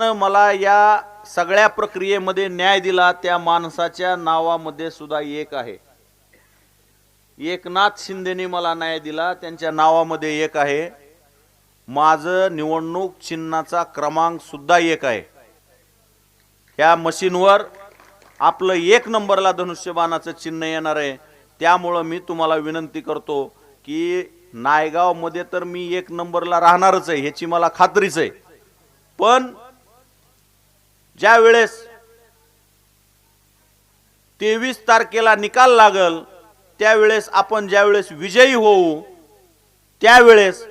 मला या सगळ्या प्रक्रियेमध्ये न्याय दिला त्या माणसाच्या नावामध्ये सुद्धा एक आहे. एकनाथ शिंदेनी मला न्याय दिला त्यांच्या नावामध्ये एक आहे. माझं निवडणूक चिन्हाचा क्रमांक सुद्धा एक आहे. ह्या मशीनवर आपलं एक नंबरला धनुष्यबाणाचं चिन्ह येणार आहे. त्यामुळं मी तुम्हाला विनंती करतो की नायगावमध्ये तर मी एक नंबरला राहणारच आहे ह्याची मला खात्रीच आहे. पण ज्या वेळेस तेवीस तारखेला निकाल लागल त्यावेळेस आपण ज्यावेळेस विजयी होऊ त्यावेळेस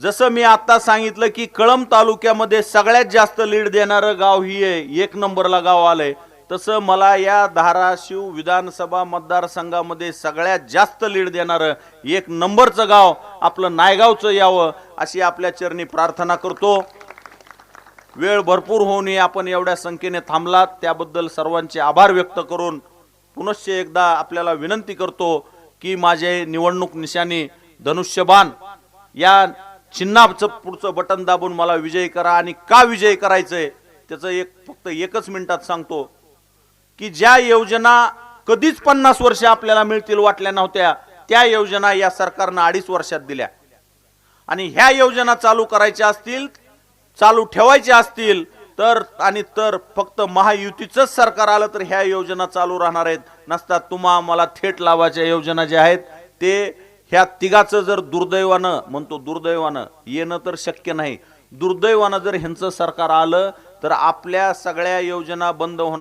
जसं मी आता सांगितलं की कळम तालुक्यामध्ये सगळ्यात जास्त लीड देणारं गाव ही आहे एक नंबरला गाव आलंय. तसं मला या धाराशिव विधानसभा मतदारसंघामध्ये सगळ्यात जास्त लीड देणारं एक नंबरचं गाव आपलं नायगावचं यावं अशी आपल्या चरणी प्रार्थना करतो. वेळ भरपूर होऊनही आपण एवढ्या संख्येने थांबलात. त्याबद्दल सर्वांचे आभार व्यक्त करून पुनश्च एकदा आपल्याला विनंती करतो की माझे निवडणूक निशाणी धनुष्यबाण या चिन्हाचं पुढचं बटन दाबून मला विजयी करा आणि का विजय करायचंय त्याचं एक फक्त एकच मिनिटात सांगतो की ज्या योजना कधीच पन्नास वर्ष आपल्याला मिळतील वाटल्या नव्हत्या त्या योजना या सरकारनं अडीच वर्षात दिल्या. आणि ह्या योजना चालू करायच्या असतील चालू ठेवायचे असतील तर आणि तर फक्त महायुतीचंच सरकार आलं तर ह्या योजना चालू राहणार आहेत. नसतात तुम्हा मला थेट लावायच्या योजना ज्या आहेत ते ह्या तिघाचं जर दुर्दैवानं म्हणतो दुर्दैवानं येणं तर शक्य नाही. दुर्दैवानं जर ह्यांचं सरकार आलं तर आपल्या सगळ्या योजना बंद होणार